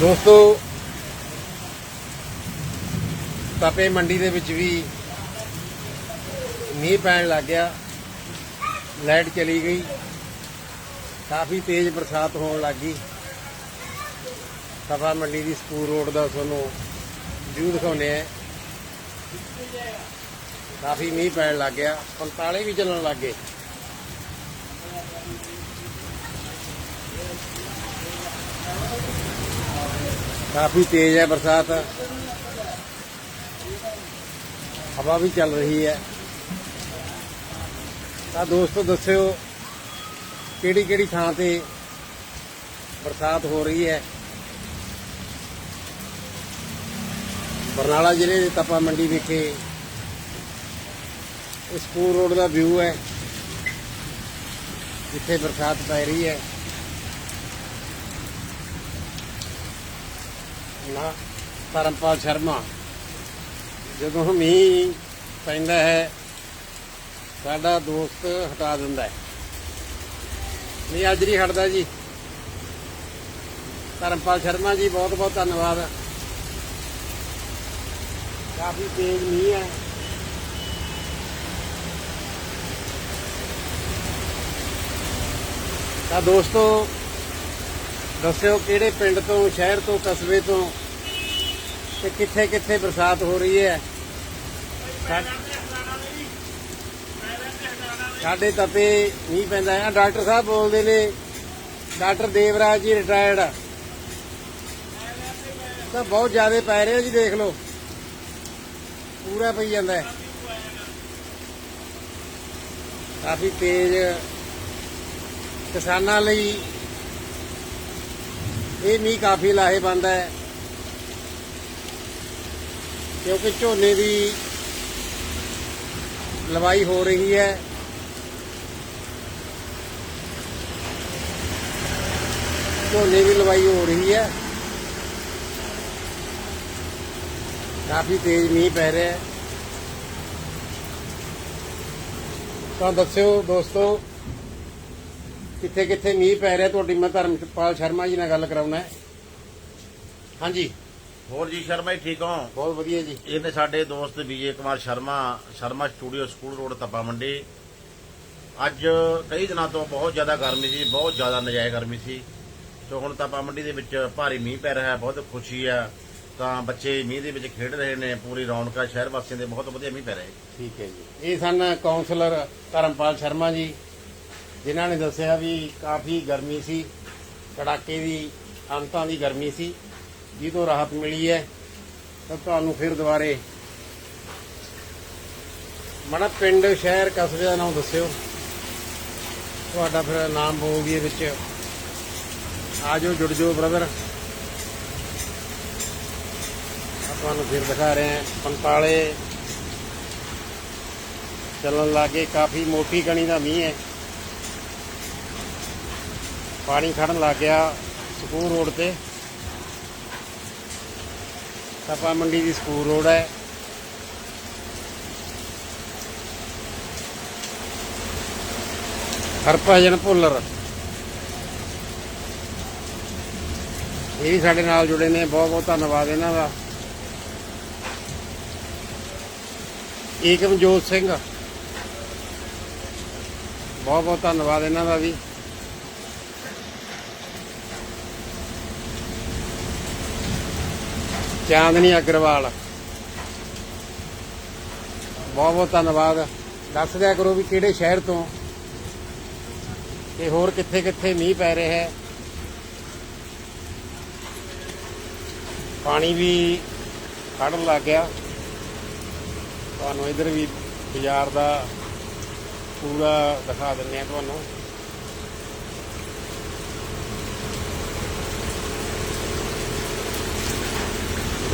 ਦੋਸਤੋ, ਤਪੇ ਮੰਡੀ ਦੇ ਵਿੱਚ ਵੀ ਮੀਂਹ ਪੈਣ ਲੱਗ ਗਿਆ। ਲਾਈਟ ਚਲੀ ਗਈ। ਕਾਫੀ ਤੇਜ਼ ਬਰਸਾਤ ਹੋਣ ਲੱਗ ਗਈ। ਤਪਾ ਮੰਡੀ ਦੀ ਸਕੂਲ ਰੋਡ ਦਾ ਤੁਹਾਨੂੰ ਵਿਊ ਦਿਖਾਉਂਦੇ ਆ ਕਾਫੀ ਮੀਂਹ ਪੈਣ ਲੱਗ ਗਿਆ। 45 ਵੀ ਚੱਲਣ ਲੱਗ ਕਾਫੀ ਤੇਜ਼ ਹੈ ਬਰਸਾਤ। ਹਵਾ ਵੀ ਚੱਲ ਰਹੀ ਹੈ। ਤਾਂ ਦੋਸਤੋ ਦੱਸਿਓ ਕਿਹੜੀ ਕਿਹੜੀ ਥਾਂ ਤੇ ਬਰਸਾਤ ਹੋ ਰਹੀ ਹੈ? ਬਰਨਾਲਾ ਜ਼ਿਲ੍ਹੇ ਦੇ ਤਪਾ ਮੰਡੀ ਵਿਖੇ ਸਕੂਲ ਰੋਡ ਦਾ ਵਿਊ ਹੈ। ਜਿੱਥੇ ਬਰਸਾਤ ਪੈ ਰਹੀ ਹੈ। ਨਾ, ਧਰਮਪਾਲ ਸ਼ਰਮਾ। ਜਦੋਂ ਮੀਂਹ ਪੈਂਦਾ ਹੈ, ਸਾਡਾ ਦੋਸਤ ਹਟਾ ਦਿੰਦਾ ਹੈ। ਨਹੀਂ ਅੱਜ ਨਹੀਂ ਹਟਦਾ ਜੀ। ਧਰਮਪਾਲ ਸ਼ਰਮਾ ਜੀ ਬਹੁਤ ਬਹੁਤ ਧੰਨਵਾਦ। ਕਾਫੀ ਤੇਜ਼ ਮੀਂਹ ਹੈ। ਤਾਂ ਦੋਸਤੋ ਦੱਸਿਓ ਕਿਹੜੇ ਪਿੰਡ ਤੋਂ, ਸ਼ਹਿਰ ਤੋਂ, ਕਸਬੇ ਤੋਂ ਤੇ ਕਿੱਥੇ ਕਿੱਥੇ ਬਰਸਾਤ ਹੋ ਰਹੀ ਹੈ? ਸਾਡੇ ਤਪੇ ਨਹੀਂ ਪੈਂਦਾ ਹੈ। ਡਾਕਟਰ ਸਾਹਿਬ ਬੋਲਦੇ ਨੇ, ਡਾਕਟਰ ਦੇਵਰਾਜ ਜੀ ਰਿਟਾਇਰਡ ਤਾਂ ਬਹੁਤ ਜ਼ਿਆਦਾ ਪੈ ਰਿਹਾ ਜੀ, ਦੇਖ ਲਓ। ਪੂਰਾ ਪਈ ਜਾਂਦਾ ਹੈ। ਕਾਫੀ ਤੇਜ਼ ਕਿਸਾਨਾਂ ਲਈ ਇਹ ਮੀਂਹ ਕਾਫੀ ਲਾਹੇਵੰਦ ਹੈ। ਕਿਉਂਕਿ ਝੋਨੇ ਦੀ ਲਵਾਈ ਹੋ ਰਹੀ ਹੈ। ਝੋਨੇ ਦੀ ਲਵਾਈ ਹੋ ਰਹੀ ਹੈ। ਕਾਫੀ ਤੇਜ਼ ਮੀਂਹ ਪੈ ਰਿਹਾ ਹੈ। ਤਾਂ ਦੱਸਿਓ ਦੋਸਤੋ ਕਿੱਥੇ ਕਿੱਥੇ ਮੀਂਹ ਪੈ ਰਿਹਾ ਤੁਹਾਡੀ ਮੈਂ ਧਰਮਪਾਲ ਸ਼ਰਮਾ ਜੀ ਨਾਲ ਗੱਲ ਕਰਾਉਣਾ ਹੈ। ਹਾਂਜੀ। ਹੋਰ ਜੀ ਸ਼ਰਮਾ ਜੀ ਠੀਕ ਹੋ? ਬਹੁਤ ਵਧੀਆ ਜੀ। ਇਹਨੇ ਸਾਡੇ ਦੋਸਤ Vijay Kumar Sharma Sharma studio school road Tapa Mandi. ਅੱਜ ਕਈ ਦਿਨਾਂ ਤੋਂ ਬਹੁਤ ਜ਼ਿਆਦਾ ਗਰਮੀ ਸੀ ਬਹੁਤ ਜ਼ਿਆਦਾ ਨਜਾਇਜ਼ ਗਰਮੀ ਸੀ। ਤੇ ਹੁਣ ਤਪਾ ਮੰਡੀ ਦੇ ਵਿੱਚ ਭਾਰੀ ਮੀਂਹ ਪੈ ਰਿਹਾ ਹੈ ਬਹੁਤ ਖੁਸ਼ੀ ਆ ਤਾਂ ਬੱਚੇ ਮੀਂਹ ਦੇ ਵਿੱਚ ਖੇਡ ਰਹੇ ਨੇ ਪੂਰੀ ਰੌਣਕਾਂ ਸ਼ਹਿਰ ਵਾਸੀਆਂ ਦੇ ਬਹੁਤ ਵਧੀਆ ਮੀਂਹ ਪੈ ਰਿਹਾ। ਠੀਕ ਹੈ ਜੀ। ਇਹ ਸਨ ਕਾਉਂਸਲਰ ਧਰਮਪਾਲ ਸ਼ਰਮਾ ਜੀ। ਜਿਨ੍ਹਾਂ ਨੇ ਦੱਸਿਆ ਵੀ ਕਾਫੀ ਗਰਮੀ ਸੀ, ਕੜਾਕੇ ਦੀ ਅੰਤਾਂ ਦੀ ਗਰਮੀ ਸੀ ਜਿਹਤੋਂ ਰਾਹਤ ਮਿਲੀ ਹੈ, ਤਾਂ ਤੁਹਾਨੂੰ ਫਿਰ ਦੁਬਾਰੇ ਮੜਾ ਪਿੰਡ, ਸ਼ਹਿਰ ਕਸਬੇ ਦਾ ਨਾਮ ਦੱਸਿਓ। ਤੁਹਾਡਾ ਫਿਰ ਨਾਮ ਬੋਲ ਦਈਏ ਵਿੱਚ। ਆ ਜਾਓ ਜੁੜ ਜਾਓ ਬ੍ਰਦਰ ਆਪਾਂ ਨੂੰ ਫਿਰ ਦਿਖਾ ਰਹੇ ਹਾਂ, ਪੰਤਾਲੇ। ਚੱਲਣ ਲੱਗੇ ਕਾਫੀ ਮੋਟੀ ਕਣੀ ਦਾ ਮੀਂਹ ਹੈ। ਪਾਣੀ ਖੜਨ ਲੱਗ ਗਿਆ ਸਕੂਲ ਰੋਡ ਤੇ। ਤਪਾ ਮੰਡੀ ਦੀ ਸਕੂਲ ਰੋਡ ਹੈ। ਹਰਭਜਨ ਭੁੱਲਰ। ਇਹ ਵੀ ਸਾਡੇ ਨਾਲ ਜੁੜੇ ਨੇ, ਬਹੁਤ ਬਹੁਤ ਧੰਨਵਾਦ ਇਹਨਾਂ ਦਾ। ਏਕਮਜੋਤ ਸਿੰਘ। ਬਹੁਤ ਬਹੁਤ ਧੰਨਵਾਦ ਇਹਨਾਂ ਦਾ ਵੀ। ਚਾਂਦਨੀ ਅਗਰਵਾਲ। ਬਹੁਤ ਬਹੁਤ ਧੰਨਵਾਦ। ਦੱਸ ਦਿਆ ਕਰੋ ਵੀ ਕਿਹੜੇ ਸ਼ਹਿਰ ਤੋਂ ਤੇ ਹੋਰ ਕਿੱਥੇ ਕਿੱਥੇ ਮੀਂਹ ਪੈ ਰਿਹਾ ਹੈ। ਪਾਣੀ ਵੀ ਖੜਨ ਲੱਗ ਗਿਆ। ਤੁਹਾਨੂੰ ਇਧਰ ਵੀ ਬਾਜ਼ਾਰ ਦਾ ਪੂਰਾ ਦਿਖਾ ਦਿੰਨੇ ਆ ਤੁਹਾਨੂੰ।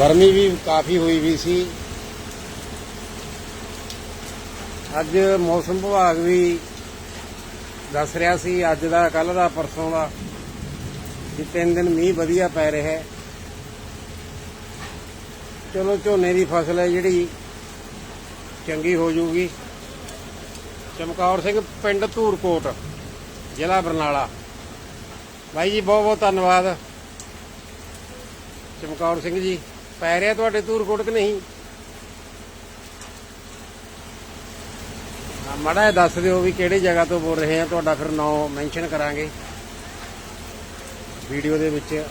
ਗਰਮੀ ਵੀ ਕਾਫੀ ਹੋਈ ਵੀ ਸੀ। ਅੱਜ ਮੌਸਮ ਵਿਭਾਗ ਵੀ ਦੱਸ ਰਿਹਾ ਸੀ, ਅੱਜ ਦਾ ਕੱਲ ਦਾ, ਪਰਸੋਂ ਦਾ ਕਿ ਤਿੰਨ ਦਿਨ ਮੀਂਹ ਵਧੀਆ ਪੈ ਰਿਹਾ। ਹੈ ਚਲੋ, ਝੋਨੇ ਦੀ ਫਸਲ ਹੈ ਜਿਹੜੀ, ਚੰਗੀ ਹੋ ਜਾਊਗੀ। ਚਮਕੌਰ ਸਿੰਘ, ਪਿੰਡ ਧੂਰਕੋਟ, ਜ਼ਿਲ੍ਹਾ ਬਰਨਾਲਾ। ਬਾਈ ਜੀ ਬਹੁਤ ਬਹੁਤ ਧੰਨਵਾਦ। ਚਮਕੌਰ ਸਿੰਘ ਜੀ। ਪੈ ਰਿਹਾ ਤੁਹਾਡੇ ਤੂਰ ਧੂਰਕੋਟ ਕਿ ਨਹੀਂ? ਹਾਂ, ਮਾੜਾ ਜਿਹਾ ਦੱਸ ਦਿਓ ਵੀ ਕਿਹੜੀ ਜਗ੍ਹਾ ਤੋਂ ਬੋਲ ਰਹੇ ਆ ਤੁਹਾਡਾ ਫਿਰ ਨਾਮ ਮੈਂਸ਼ਨ ਕਰਾਂਗੇ। ਵੀਡੀਓ ਦੇ ਵਿੱਚ।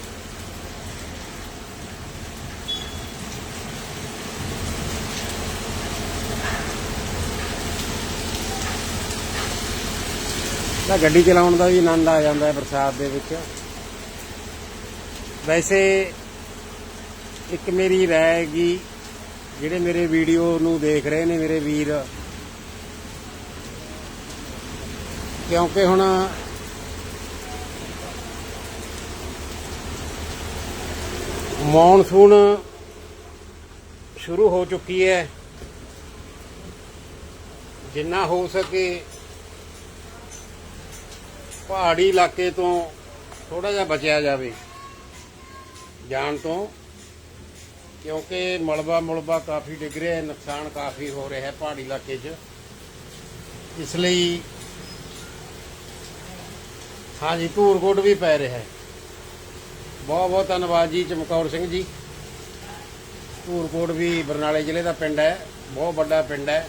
ਤਾਂ ਗੱਡੀ ਚਲਾਉਣ ਦਾ ਵੀ ਆਨੰਦ ਆ ਜਾਂਦਾ ਹੈ ਬਰਸਾਤ ਦੇ ਵਿੱਚ। ਵੈਸੇ ਇੱਕ ਮੇਰੀ ਰਾਏ ਹੈਗੀ, ਜਿਹੜੇ ਮੇਰੇ ਵੀਡੀਓ ਨੂੰ ਦੇਖ ਰਹੇ ਨੇ ਮੇਰੇ ਵੀਰ। ਕਿਉਂਕਿ ਹੁਣ ਮੌਨਸੂਨ ਸ਼ੁਰੂ ਹੋ ਚੁੱਕੀ ਹੈ। ਜਿੰਨਾ ਹੋ ਸਕੇ ਪਹਾੜੀ ਇਲਾਕੇ ਤੋਂ ਥੋੜਾ ਜਿਹਾ ਬਚਿਆ ਜਾਵੇ। ਜਾਣ ਤੋਂ ਕਿਉਂਕਿ ਮਲਬਾ ਮੁਲਬਾ ਕਾਫੀ ਡਿੱਗ ਰਿਹਾ ਹੈ, ਨੁਕਸਾਨ ਕਾਫੀ ਹੋ ਰਿਹਾ ਹੈ ਪਹਾੜੀ ਇਲਾਕੇ 'ਚ। ਇਸ ਲਈ ਹਾਂਜੀ ਧੂਰਕੋਟ ਵੀ ਪੈ ਰਿਹਾ ਹੈ। ਬਹੁਤ ਬਹੁਤ ਧੰਨਵਾਦ ਜੀ, ਚਮਕੌਰ ਸਿੰਘ ਜੀ। ਧੂਰਕੋਟ ਵੀ ਬਰਨਾਲੇ ਜ਼ਿਲ੍ਹੇ ਦਾ ਪਿੰਡ ਹੈ, ਬਹੁਤ ਵੱਡਾ ਪਿੰਡ ਹੈ।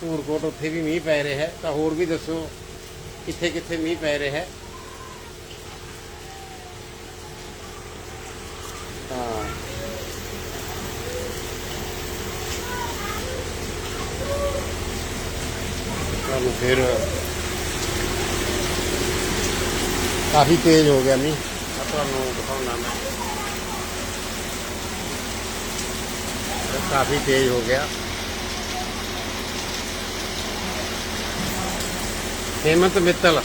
ਧੂਰਕੋਟ ਉੱਥੇ ਵੀ ਮੀਂਹ ਪੈ ਰਿਹਾ ਹੈ, ਤਾਂ ਹੋਰ ਵੀ ਦੱਸੋ ਕਿੱਥੇ ਕਿੱਥੇ ਮੀਂਹ ਪੈ ਰਿਹਾ ਹੈ। ਤੁਹਾਨੂੰ ਫਿਰ ਕਾਫੀ ਤੇਜ਼ ਹੋ ਗਿਆ ਮੀਂਹ। ਆ ਤੁਹਾਨੂੰ ਦਿਖਾਉਣਾ ਮੈਂ। ਕਾਫੀ ਤੇਜ਼ ਹੋ ਗਿਆ। ਹੇਮੰਤ ਮਿੱਤਲ।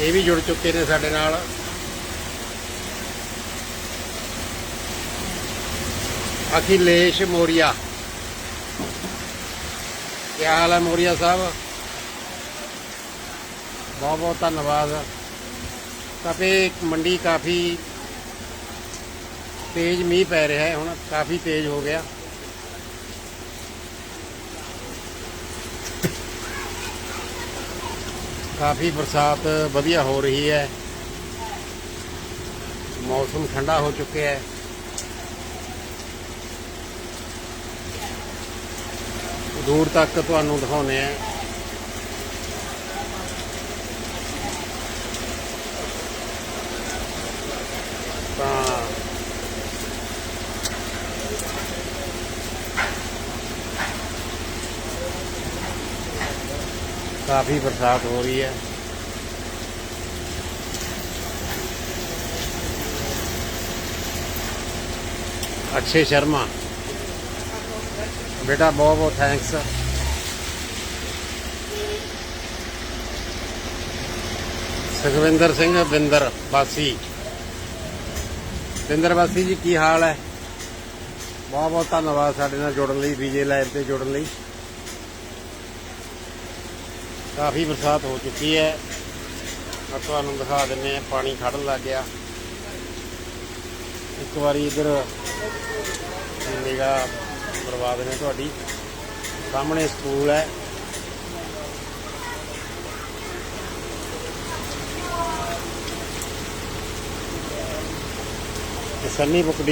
ਇਹ ਵੀ ਜੁੜ ਚੁੱਕੇ ਨੇ ਸਾਡੇ ਨਾਲ। ਅਖਿਲੇਸ਼ ਮੋਰੀਆ। ਕੀ ਹਾਲ ਹੈ ਮੋਰੀਆ ਸਾਹਿਬ? ਬਹੁਤ ਬਹੁਤ ਧੰਨਵਾਦ। ਕਾਫੀ ਮੰਡੀ ਕਾਫੀ ਤੇਜ਼ ਮੀਂਹ ਪੈ ਰਿਹਾ ਹੈ, ਹੁਣ ਕਾਫੀ ਤੇਜ਼ ਹੋ ਗਿਆ। ਕਾਫੀ ਬਰਸਾਤ ਵਧੀਆ ਹੋ ਰਹੀ ਹੈ। ਮੌਸਮ ਠੰਡਾ ਹੋ ਚੁੱਕਿਆ ਹੈ। ਦੂਰ ਤੱਕ ਤੁਹਾਨੂੰ ਦਿਖਾਉਨੇ ਆ ਤਾਂ ਕਾਫੀ ਬਰਸਾਤ ਹੋ ਰਹੀ ਹੈ। ਅਕਸ਼ੇ ਸ਼ਰਮਾ। ਬੇਟਾ ਬਹੁਤ ਬਹੁਤ ਥੈਂਕਸ ਸੁਖਵਿੰਦਰ ਸਿੰਘ ਬਿੰਦਰ ਵਾਸੀ। ਬਿੰਦਰ ਵਾਸੀ ਜੀ, ਕੀ ਹਾਲ ਹੈ? ਬਹੁਤ ਬਹੁਤ ਧੰਨਵਾਦ ਸਾਡੇ ਨਾਲ ਜੁੜਨ ਲਈ ਵੀਜੇ ਲਾਈਵ ਤੇ ਜੁੜਨ ਲਈ। ਕਾਫੀ ਬਰਸਾਤ ਹੋ ਚੁੱਕੀ ਹੈ। ਆ ਤੁਹਾਨੂੰ ਦਿਖਾ ਦਿੰਨੇ ਆ ਪਾਣੀ ਖੜਨ ਲੱਗ ਗਿਆ। ਇੱਕ ਵਾਰੀ ਇਧਰ ਨਿਗਾਹ ਕਰਵਾ ਨੇ ਤੁਹਾਡੀ। ਸਾਹਮਣੇ ਸਕੂਲ ਹੈ। ਸੰਨੀ ਬੁੱਕ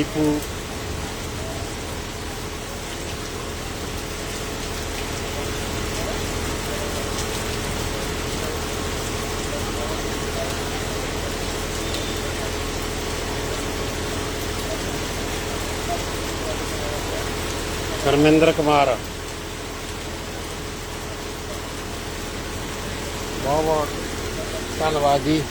ਧਰਮਿੰਦਰ ਕੁਮਾਰ। ਬਹੁਤ ਬਹੁਤ ਧੰਨਵਾਦ ਜੀ।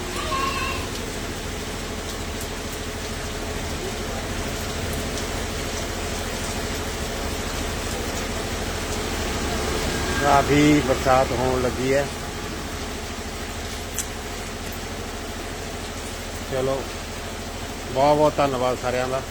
ਕਾਫੀ ਬਰਸਾਤ ਹੋਣ ਲੱਗੀ ਹੈ। ਚਲੋ, ਬਹੁਤ ਬਹੁਤ ਧੰਨਵਾਦ ਸਾਰਿਆਂ ਦਾ।